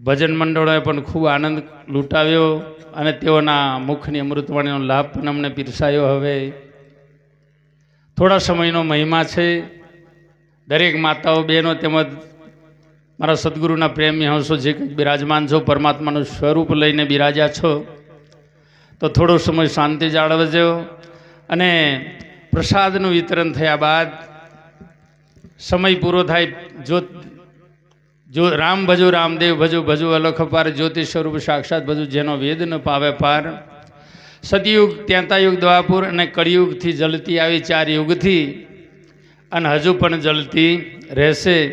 ભજન મંડળોએ પણ ખૂબ આનંદ લૂંટાવ્યો અને તેઓના મુખની અમૃતવાણીનો લાભ પણ અમને પીરસાયો હવે. થોડા સમયનો મહિમા છે. દરેક માતાઓ, બહેનો તેમજ મારા સદગુરુના પ્રેમી હંસો જે કંઈક બિરાજમાન છો, પરમાત્માનું સ્વરૂપ લઈને બિરાજ્યા છો, તો થોડો સમય શાંતિ જાળવજો અને પ્રસાદનું વિતરણ થયા બાદ સમય પૂરો થાય, જો જો રામ ભજુ, રામદેવ ભજુ ભજુ અલખ પાર, જ્યોતિષ સ્વરૂપ સાક્ષાત ભજુ, જેનો વેદ ન પાવે પાર. સતયુગ, ત્યાંતાયુગ, દ્વાપુર અને કળિયુગથી જલતી આવી ચાર યુગથી અને હજુ પણ જલતી રહેશે.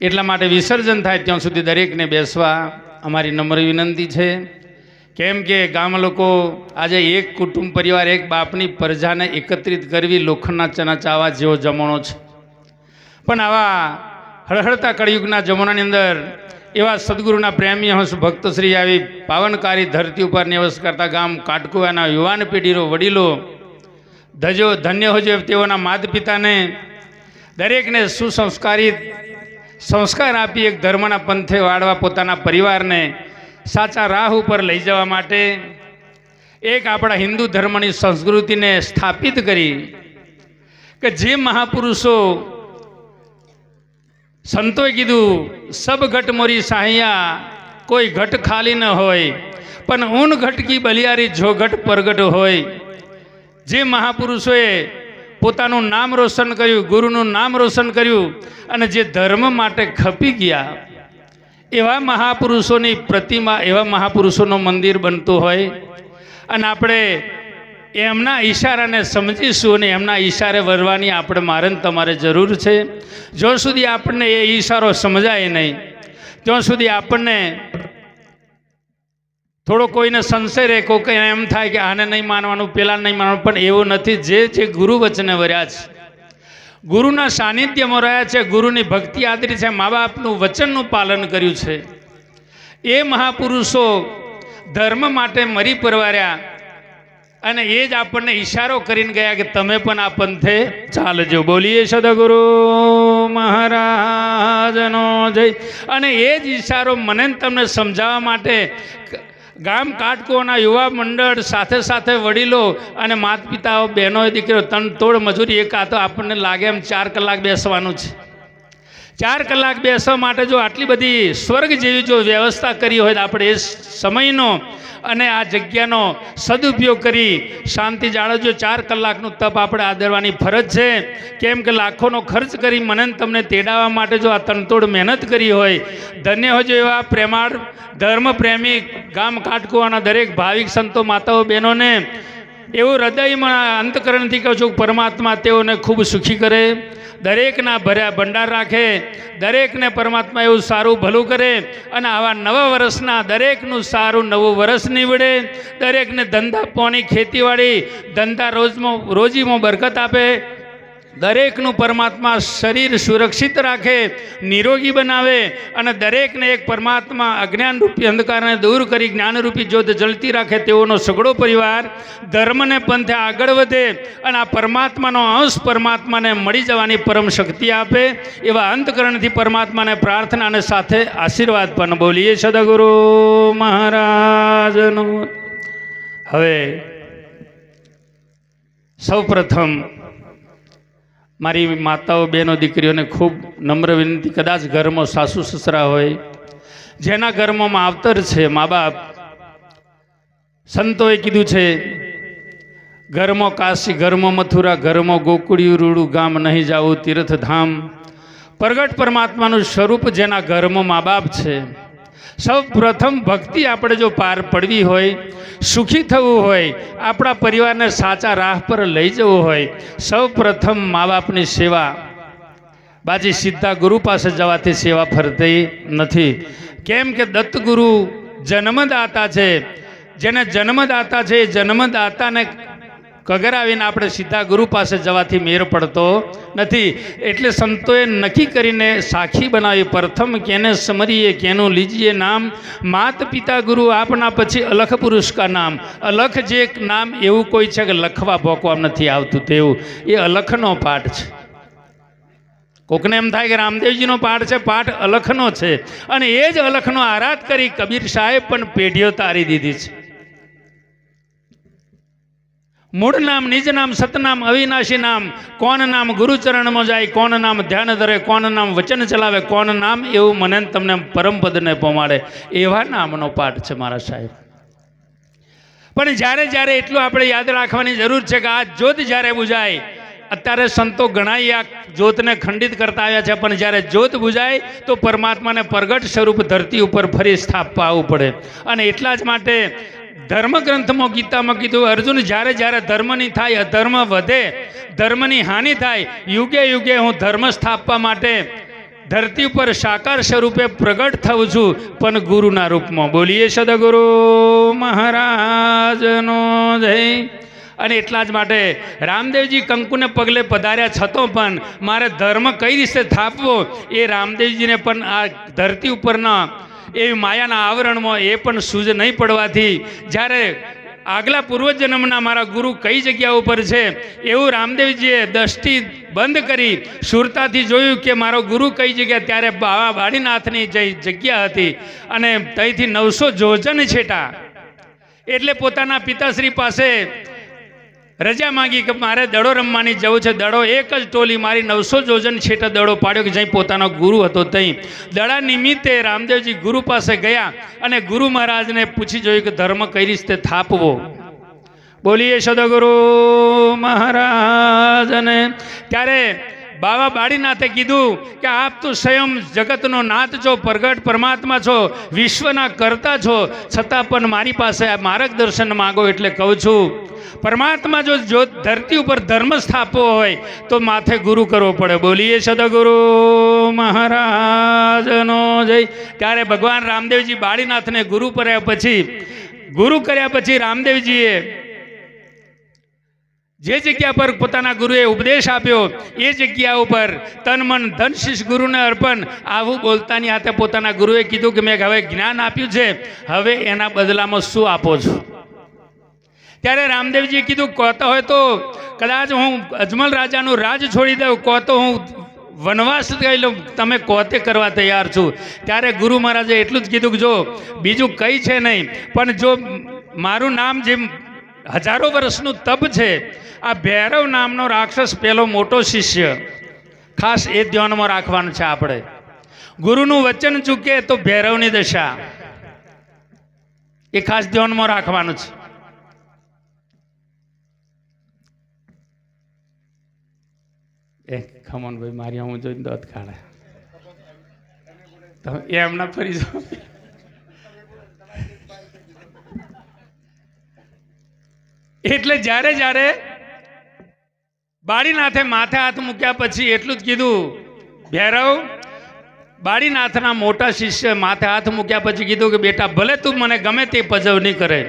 એટલા માટે વિસર્જન થાય ત્યાં સુધી દરેકને બેસવા અમારી નમ્ર વિનંતી છે. કેમ કે ગામ લોકો આજે એક કુટુંબ પરિવાર, એક બાપની પ્રજાને એકત્રિત કરવી લોખંડના ચના ચાવા જેવો જમણો છે. પણ આવા હળહળતા કળિયુગના જમાનાની અંદર એવા સદગુરુના પ્રેમી હંસ ભક્તશ્રી આવી પાવનકારી ધરતી ઉપર નિવસ કરતા ગામ કાટકુવાના યુવાન પેઢીનો વડીલો, ધજો ધન્ય હોજો તેઓના માતા પિતાને દરેકને સુસંસ્કારિત સંસ્કાર આપી એક ધર્મના પંથે વાળવા પોતાના પરિવારને સાચા રાહ ઉપર લઈ જવા માટે એક આપણા હિન્દુ ધર્મની સંસ્કૃતિને સ્થાપિત કરી કે જે મહાપુરુષો સંતોએ કીધું, સબ ઘટ મોરી સાહિયા, કોઈ ઘટ ખાલી ન હોય, પણ ઊન ઘટકી બલિયારી જો ઘટ પરગટ હોય. જે મહાપુરુષોએ પોતાનું નામ રોશન કર્યું, ગુરુનું નામ રોશન કર્યું, અને જે ધર્મ માટે ખપી ગયા, એવા મહાપુરુષોની પ્રતિમા, એવા મહાપુરુષોનું મંદિર બનતું હોય. અને આપણે એમના ઈશારાને સમજીશું અને એમના ઈશારે વરવાની આપણે મારે તમારે જરૂર છે. જો સુધી આપણને એ ઈશારો સમજાય નહીં, ત્યાં સુધી આપણને થોડો કોઈને સંશય રહે કઈ એમ થાય કે આને નહીં માનવાનું પેલા નહીં માનવાનું, પણ એવું નથી. જે જે ગુરુ વચને વર્યા છે, ગુરુના સાનિધ્યમાં રહ્યા છે, ગુરુની ભક્તિ આદરી છે મા બાપનું વચનનું પાલન કર્યું છે. એ મહાપુરુષો ધર્મ માટે મરી પરવાર્યા અને એ જ આપણને ઈશારો કરીને ગયા કે તમે પણ આ પંથે ચાલજો. બોલીએ સદગુરુ મહારાજનો જય. અને એ જ ઈશારો મને તમને સમજાવવા માટે ગામ કાટકોના યુવા મંડળ સાથે સાથે વડીલો અને માતા પિતાઓ બહેનો, દીકરીઓ તન તોડ મજૂરી, એક આ તો આપણને લાગે એમ ચાર કલાક બેસવાનું છે. ચાર કલાક બેસવા માટે જો આટલી બધી સ્વર્ગ જેવી જો વ્યવસ્થા કરી હોય તો આપણે એ સમયનો અને આ જગ્યાનો સદુપયોગ કરી શાંતિ જાળવજો. ચાર કલાકનું તપ આપણે આદરવાની ફરજ છે. કેમ કે લાખોનો ખર્ચ કરી મને તમને તેડાવવા માટે જો આ તનતોડ મહેનત કરી હોય, ધન્ય હોજો એવા પ્રેમાળ, ધર્મ પ્રેમી ગામ કાટકુવાના દરેક ભાવિક સંતો માતાઓ બહેનોને એવું હૃદયમાં અંતકરણથી કહું છું, પરમાત્મા તેઓને ખૂબ સુખી કરે. દરેકના ભર્યા ભંડાર રાખે, દરેકને પરમાત્મા એવું સારું ભલું કરે અને આવા નવા વર્ષના દરેકનું સારું નવું વર્ષ નીવડે. દરેકને ધંધા પોણી ખેતીવાડી ધંધા રોજમાં, રોજીમાં બરકત આપે. દરેકનું પરમાત્મા શરીર સુરક્ષિત રાખે, નિરોગી બનાવે અને દરેકને એક પરમાત્મા અજ્ઞાનરૂપી અંધકારને દૂર કરી જ્ઞાનરૂપી જ્યોત જળતી રાખે તેઓનો સગળો પરિવાર, ધર્મને પંથે આગળ વધે અને આ પરમાત્માનો અંશ પરમાત્માને મળી જવાની પરમ શક્તિ આપે, એવા અંતકરણથી પરમાત્માને પ્રાર્થના અને સાથે આશીર્વાદ પણ બોલીએ સદગુરુ મહારાજનો હવે સૌ પ્રથમ મારી માતાઓ, બહેનો, દીકરીઓને ખૂબ નમ્ર વિનંતી. કદાચ ઘરમાં સાસુ, સસરા હોય, જેના ઘરમાં માવતર છે મા બાપ સંતોએ કીધું છે, ઘરમાં કાશી, ઘરમાં મથુરા, ઘરમાં ગોકુળિયું, રૂડું, ગામ નહીં જાવું, તીર્થધામ. પ્રગટ પરમાત્માનું સ્વરૂપ જેના ઘરમાં મા બાપ છે સૌ પ્રથમ ભક્તિ આપણે જો પાર પડવી હોય, સુખી થવું હોય, આપણા પરિવારને સાચા રાહ પર લઈ જવું હોય સૌ પ્રથમ મા બાપની સેવા. બાજી સીધા ગુરુ પાસે જવાથી સેવા ફરતી નથી. કેમ કે દત્તગુરુ જન્મદાતા છે. જેને જન્મદાતા છે, એ જન્મદાતાને કગરાવીને આપણે સીધા ગુરુ પાસે જવાથી મેર પડતો નથી. એટલે સંતોએ નક્કી કરીને સાખી બનાવી. પ્રથમ કેને સમરીએ, કેનું લીજીએ નામ? માત પિતા ગુરુ આપના પછી અલખ પુરુષ કા નામ? અલખ જે નામ એવું કોઈ છે કે લખવા ભોકવા નથી આવતું તેવું એ અલખનો પાઠ છે. કોકને એમ થાય કે રામદેવજીનો પાઠ છે, પાઠ અલખનો છે. અને એ જ અલખનો આરાધ કરી કબીર સાહેબ પણ પેઢીઓ તારી દીધી છે. મૂળ નામ, નિજ નામ સતનામ અવિનાશી નામ. કોણ નામ ગુરુચરણમાં જાય, કોણ નામ ધ્યાન ધરે, કોણ નામ વચન ચલાવે, કોણ નામ એવું મને તમને પરમપદને પમાડે એવા નામનો પાઠ છે મારા સાહેબ. પણ જ્યારે જ્યારે એટલું આપણે યાદ રાખવાની જરૂર છે કે આ જ્યોત જ્યારે બુજાય, અત્યારે સંતો ગણાય આ જ્યોતને ખંડિત કરતા આવ્યા છે, પણ જ્યારે જ્યોત બુજાય, તો પરમાત્માને પ્રગટ સ્વરૂપ ધરતી ઉપર ફરી સ્થાપવા આવવું પડે. અને એટલા જ માટે ધર્મગ્રંથમાં ગીતામાં કીધું, અર્જુન, જ્યારે જ્યારે ધર્મની થાય, અધર્મ વધે, ધર્મની હાનિ થાય, યુગે યુગે હું ધર્મ સ્થાપવા માટે ધરતી ઉપર સાકાર સ્વરૂપે પ્રગટ થઉં છું, પણ ગુરુના રૂપમાં બોલીએ સદગુરુ મહારાજનો જય. અને એટલા જ માટે રામદેવજી કંકુને પગલે પધાર્યા, છતો પણ મારે ધર્મ કઈ રીતે થાપવો એ રામદેવજીને પણ આ ધરતી ઉપરના એવી માયાના આવરણમાં એ પણ સૂઝ નહીં પડવાથી જ્યારે આગલા પૂર્વજન્મના મારા ગુરુ કઈ જગ્યા ઉપર છે, એવું રામદેવજીએ દ્રષ્ટિ બંધ કરી સુરતાથી જોયું કે મારો ગુરુ કઈ જગ્યા, ત્યારે બાવા બાળીનાથની જે જગ્યા હતી અને ત્યાંથી નવસો જોજન છેટા. એટલે પોતાના પિતાશ્રી પાસે રજા માંગી કે મારે દડો રમવાની જવું છે. દડો એક જ ટોલી મારી નવસો જોજન છેટા દડો પાડ્યો કે જ્યાં પોતાનો ગુરુ હતો ત્યાં દડા નિમિત્તે રામદેવજી ગુરુ પાસે ગયા અને ગુરુ મહારાજને પૂછી જોયું કે ધર્મ કઈ રીતે થાપવો? બોલીએ, સદગુરુ મહારાજને. ત્યારે બાવા બાળીનાથે કીધું કે આપ તો સ્વયં જગતનો નાથ છો, પ્રગટ પરમાત્મા છો, વિશ્વના કરતા છો. છતાં પણ મારી પાસે આ માર્ગદર્શન માગો એટલે કહું છું, પરમાત્મા જો જો ધરતી ઉપર ધર્મ સ્થાપવો હોય તો માથે ગુરુ કરવો પડે. બોલીએ સદગુરુ મહારાજનો જય. ત્યારે ભગવાન રામદેવજી બાળીનાથને ગુરુ કર્યા પછી ગુરુ કર્યા પછી રામદેવજીએ જે જગ્યા પર પોતાના ગુરુએ ઉપદેશ આપ્યો, એ જગ્યા ઉપર તન મન ધન શિષ ગુરુને અર્પણ, આવું બોલતાની હાથે પોતાના ગુરુએ કીધું કે મેં હવે જ્ઞાન આપ્યું છે, હવે એના બદલામાં શું આપો છો? ત્યારે રામદેવજીએ કીધું કહેતો હોય તો કદાચ હું અજમલ રાજાનું રાજ છોડી દઉં કહો હું વનવાસ ગઈ લઉં, તમે કોતે કરવા તૈયાર છું. ત્યારે ગુરુ મહારાજે એટલું જ કીધું કે જો, બીજું કંઈ છે નહીં, પણ જો મારું નામ જેમ હજારો વર્ષનું તપ છે આ ભૈરવ નામનો રાક્ષસ પેલો મોટો શિષ્ય. ખાસ એ ધ્યાનમાં રાખવાનું છે આપણે. ગુરુનું વચન ચૂકે તો ભૈરવની દશા. એ ખાસ ધ્યાનમાં રાખવાનું છે. એ ખમનભાઈ મારી હું જોઈને દોત ખાડે તમે એમના ફરી જાઓ. એટલે જ્યારે જ્યારે બાળીનાથે માથે હાથ મૂક્યા પછી એટલું જ કીધું, ભૈરવ, બાળીનાથના મોટા શિષ્ય માથે હાથ મૂક્યા પછી કીધું કે, બેટા, ભલે તું મને ગમે તે પજવણી કરે.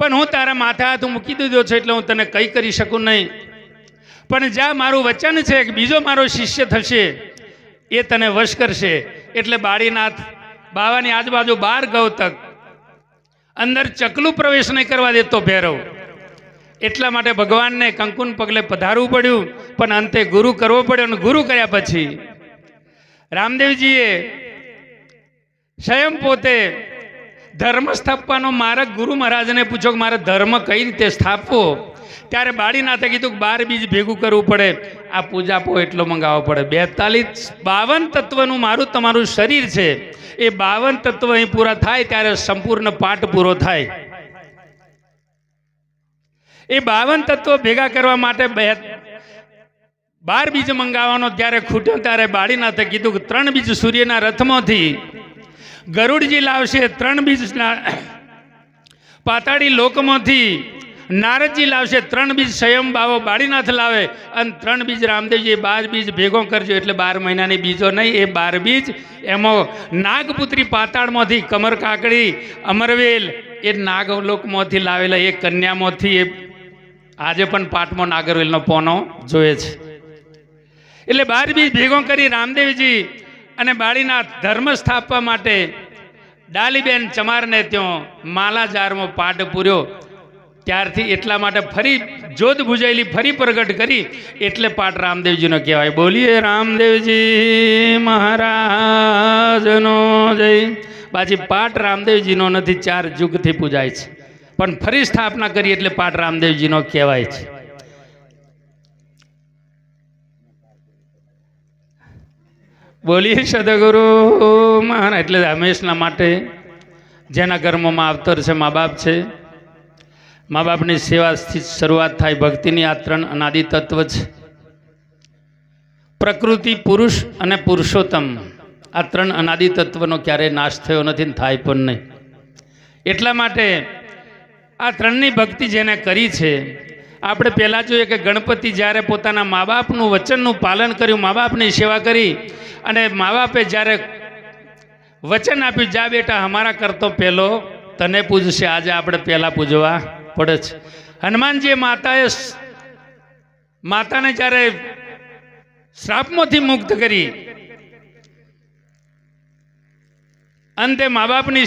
પણ હું તારા માથે હાથ મૂકી દીધો છે એટલે હું તને કંઈ કરી શકું નહીં. પણ જ્યાં મારું વચન છે કે બીજો મારો શિષ્ય થશે, એ તને વશ કરશે. એટલે બાળીનાથ બાવાની આજુબાજુ બાર ગૌતક અંદર ચકલું પ્રવેશ નહીં કરવા દેતો ભૈરવ. એટલા માટે ભગવાનને કંકુન પગલે પધારવું પડ્યું, પણ અંતે ગુરુ કરવો પડ્યો અને ગુરુ કર્યા પછી રામદેવજીએ સ્વયં પોતે ધર્મ સ્થાપવાનો માર્ગ ગુરુ મહારાજને પૂછો કે મારે ધર્મ કઈ રીતે સ્થાપવો? ત્યારે બાળીનાથે કીધું કે બાર બીજ ભેગું કરવું પડે, આ પૂજા પો એટલો મંગાવવો પડે. બેતાલીસ બાવન તત્વનું મારું તમારું શરીર છે. એ બાવન તત્વ અહીં પૂરા થાય, ત્યારે સંપૂર્ણ પાઠ પૂરો થાય. એ બાવન તત્વો ભેગા કરવા માટે બે બાર બીજ મંગાવવાનો ત્યારે ખૂટ્યો ત્યારે બાળીનાથે કીધું કે ત્રણ બીજ સૂર્યના રથમાંથી ગરુડજી લાવશે, ત્રણ બીજના પાતાળી લોકમાંથી નારદજી લાવશે, ત્રણ બીજ સ્વયં બાવો બાળીનાથ લાવે અને ત્રણ બીજ રામદેવજી બાર બીજ ભેગો કરજો એટલે બાર મહિનાની બીજો નહીં, એ બાર બીજ એમાં નાગપુત્રી પાતાળમાંથી કમર કાકડી, અમરવેલ, એ નાગલોકમાંથી લાવેલા, એ કન્યામાંથી, એ આજે પણ પાટમાં નાગરવેલનો પોનો જોયે છે. એટલે બાર બી ભેગો કરી રામદેવજી અને બાળીના ધર્મ સ્થાપવા માટે ડાલીબેન ચમારને ત્યાં માલાજારમાં પાઠ પૂર્યો. ત્યારથી એટલા માટે ફરી જોત બુજાયેલી ફરી પ્રગટ કરી એટલે પાઠ રામદેવજીનો કહેવાય. બોલીએ રામદેવજી મહારાજનો જય. પાછી પાઠ રામદેવજીનો નથી, ચાર યુગથી પૂજાય છે. પણ ફરી સ્થાપના કરી એટલે પાઠ રામદેવજીનો કહેવાય છે. બોલીએ સદગુરુ મહાન એટલે હંમેશના માટે જેના કર્મમાં આવતર છે, મા બાપ છે. મા બાપની સેવાથી શરૂઆત થાય, ભક્તિની આ અનાદિ તત્વ છે. પ્રકૃતિ, પુરુષ અને પુરુષોત્તમ, આ ત્રણ અનાદિ તત્વનો ક્યારેય નાશ થયો નથી ને થાય પણ નહીં. એટલા માટે આ ત્રણની ભક્તિ જેને કરી છે, આપણે પહેલાં જોઈએ કે ગણપતિ જ્યારે પોતાના મા બાપનું વચનનું પાલન કર્યું મા બાપની સેવા કરી, અને મા બાપે જ્યારે વચન આપ્યું, જા બેટા, અમારા કરતો પહેલો તને પૂજશે, આજે આપણે પહેલાં પૂજવા પડે છે. હનુમાનજીએ માતાએ માતાને જ્યારે શ્રાપમાંથી મુક્ત કરી, અંતે મા બાપની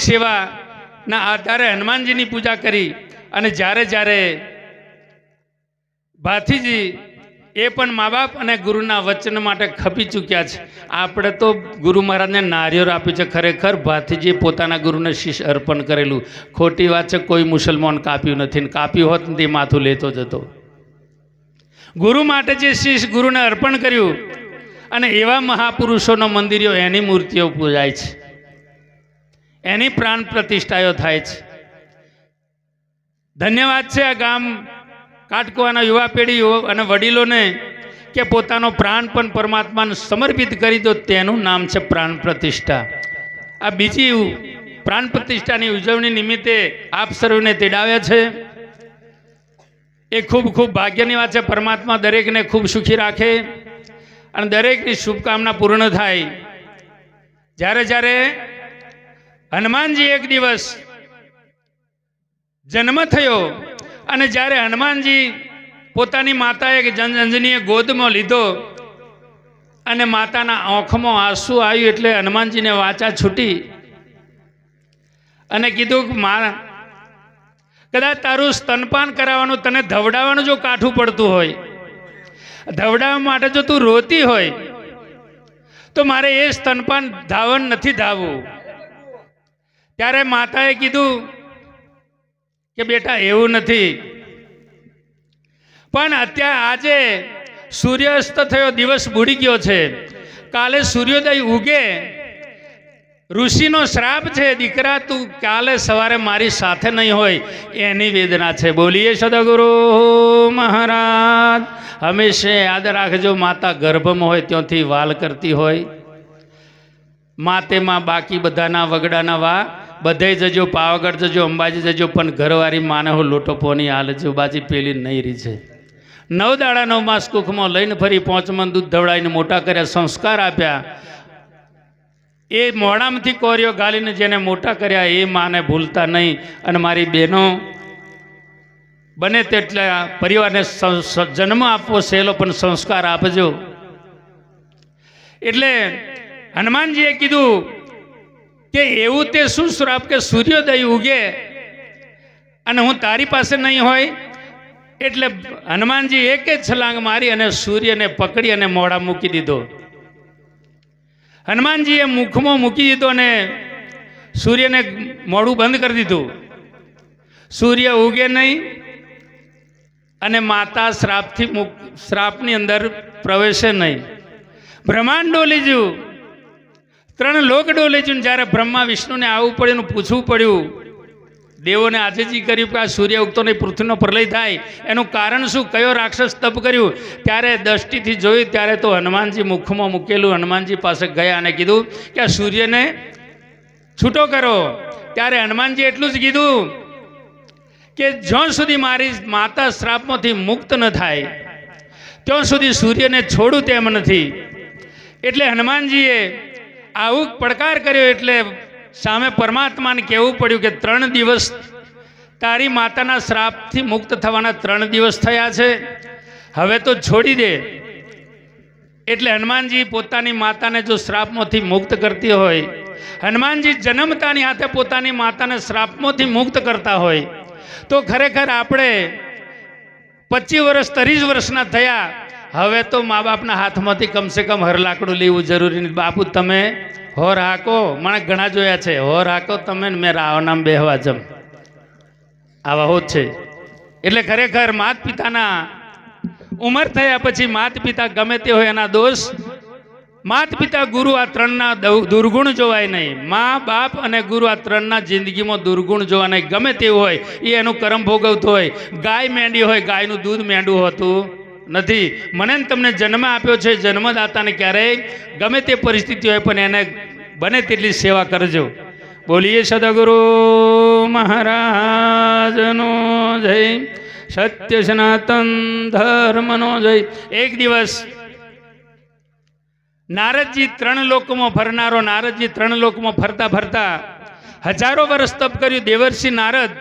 સેવાના આધારે હનુમાનજીની પૂજા કરી અને જ્યારે જ્યારે ભાથીજી એ પણ મા બાપ અને ગુરુના વચન માટે ખપી ચૂક્યા છે. આપણે તો ગુરુ મહારાજને નારિયેળ આપ્યું છે. ખરેખર ભાથીજીએ પોતાના ગુરુને શીશ અર્પણ કરેલું. ખોટી વાત છે, કોઈ મુસલમાન કાપ્યું નથી ને કાપ્યું હોત ને તે માથું લેતો જતો. ગુરુ માટે જે શીશ ગુરુને અર્પણ કર્યું અને એવા મહાપુરુષોનો મંદિરો એની મૂર્તિઓ પૂજાય છે. એની પ્રાણ પ્રતિષ્ઠાઓ થાય છે. ધન્યવાદ છે આ ગામ કાટકુવાના યુવા પેઢી અને વડીલોને કે પોતાનો પ્રાણ પણ પરમાત્માને સમર્પિત કરી દો, તેનું નામ છે પ્રાણ પ્રતિષ્ઠા. આ બીજી પ્રાણ પ્રતિષ્ઠાની ઉજવણી નિમિત્તે આપ સર્વને તેડાવ્યા છે. એ ખૂબ ખૂબ ભાગ્યની વાત છે, પરમાત્મા દરેકને ખૂબ સુખી રાખે અને દરેકની શુભકામના પૂર્ણ થાય. જ્યારે જ્યારે હનુમાનજી એક દિવસ જન્મ થયો અને જ્યારે હનુમાનજી પોતાની માતાએ જન અંજનીએ ગોદમાં લીધો અને માતાના આંખમાં આંસુ આવ્યું એટલે હનુમાનજીને વાચા છૂટી અને કીધું કે મા, કદાચ તારું સ્તનપાન કરાવવાનું તને ધવડાવવાનું જો કાઠું પડતું હોય, ધવડાવવા માટે જો તું રોતી હોય, તો મારે એ સ્તનપાન ધાવન નથી ધાવવું. ત્યારે માતાએ કીધું કે બેટા, એવું નથી. પણ અત્યારે આજે સૂર્યાસ્ત થયો, દિવસ બુડી ગયો છે. કાલે સૂર્યોદય ઉગે. ઋષિનો શ્રાપ છે, દીકરા, તું કાલે સવારે મારી સાથે નહીં હોય. એની વેદના છે. બોલીએ સદગુરુ મહારાજ, હંમેશા યાદ રાખજો, માતા ગર્ભમાં હોય, ત્યાંથી વાલ કરતી હોય. માતેમાં બાકી બધાના વગડાના વા બધે જજો, પાવાગઢ જજો, અંબાજી જજો, પણ ઘરવાળી માને હું લોટો પોની હાલજો બાજી પેલી નહીં રહી છે. નવ દાડા નવ માસ કુખમાં લઈને ફરી પોંચમન દૂધ ધવડાવીને મોટા કર્યા, સંસ્કાર આપ્યા. એ મોડામાંથી કોરિયો ગાલીને જેને મોટા કર્યા, એ માને ભૂલતા નહીં. અને મારી બહેનો બને તેટલા પરિવારને જન્મ આપવો સહેલો, પણ સંસ્કાર આપજો. એટલે હનુમાનજીએ કીધું કે એવું તે શું શ્રાપ કે સૂર્યોદય ઉગે? અને હું તારી પાસે નહીં હોય? એટલે હનુમાનજી એક જ છલાંગ મારી અને સૂર્યને પકડી અને મોડા મૂકી દીધો. હનુમાનજીએ મુખમાં મૂકી દીધો અને સૂર્યને મોડું બંધ કરી દીધું. સૂર્ય ઉગે નહીં અને માતા શ્રાપથી શ્રાપની અંદર પ્રવેશે નહીં. બ્રહ્માંડ ડોલી જ્યું ત્રણ લોક ડોલી જ્યું જ્યારે બ્રહ્મા વિષ્ણુને આવવું પડ્યું એનું પૂછવું પડ્યું, દેવોને આજેજી કર્યું કે આ સૂર્ય ઉગતો નહીં પૃથ્વીનો પ્રલય થાય. એનું કારણ શું? કયો રાક્ષસ તપ કર્યું? ત્યારે દ્રષ્ટિથી જોયું, ત્યારે તો હનુમાનજી મુખમાં મૂકેલું, હનુમાનજી પાસે ગયા અને કીધું કે આ સૂર્યને છૂટો કરો. ત્યારે હનુમાનજી એટલું જ કીધું કે જ્યાં સુધી મારી માતા શ્રાપમાંથી મુક્ત ન થાય, ત્યાં સુધી સૂર્યને છોડું તેમ નથી. એટલે હનુમાનજીએ આવું પડકાર કર્યો એટલે સામે પરમાત્માને કહેવું પડ્યું કે ત્રણ દિવસ તારી માતાના શ્રાપથી મુક્ત થવાના ત્રણ દિવસ થયા છે. હવે તો છોડી દે. એટલે હનુમાનજી પોતાની માતાને જો શ્રાપમાંથી મુક્ત કરતી હોય, હનુમાનજી જન્મતાની હાથે પોતાની માતાને શ્રાપમાંથી મુક્ત કરતા હોય, તો ખરેખર આપણે પચીસ વર્ષ, ત્રીસ વર્ષના થયા હવે તો મા બાપના હાથમાંથી કમસે કમ હરલાકડું લેવું જરૂરી નથી. બાપુ, તમે હોર હાકો. મને ઘણા જોયા છે. હોર હાકો તમે મેં રાવનામ બેહવા જમ. આવા હોત છે. એટલે ખરેખર માત પિતાના ઉંમર થયા પછી માત પિતા ગમે તે હોય એના દોષ. માત પિતા ગુરુ આ ત્રણના દુર્ગુણ જોવાય નહીં. મા બાપ અને ગુરુ આ ત્રણના જિંદગીમાં દુર્ગુણ જોવા નહીં ગમે તેવું હોય, એ એનું કરમ ભોગવતું હોય. ગાય મેંડી હોય, ગાયનું દૂધ મેંડું હોતું. નથી. મને તમને જન્મ આપ્યો છે, જન્મદાતાને ક્યારેય ગમે તે પરિસ્થિતિ હોય, પણ એને બને તેટલી સેવા કરજો. બોલીએ સદગુરુ મહારાજનો જય, સત્ય સનાતન ધર્મનો જય. એક દિવસ નારદજી ત્રણ લોકમાં ફરનારો, નારદજી ત્રણ લોકમાં ફરતા ફરતા હજારો વર્ષ તપ કર્યું. દેવર્ષિ નારદ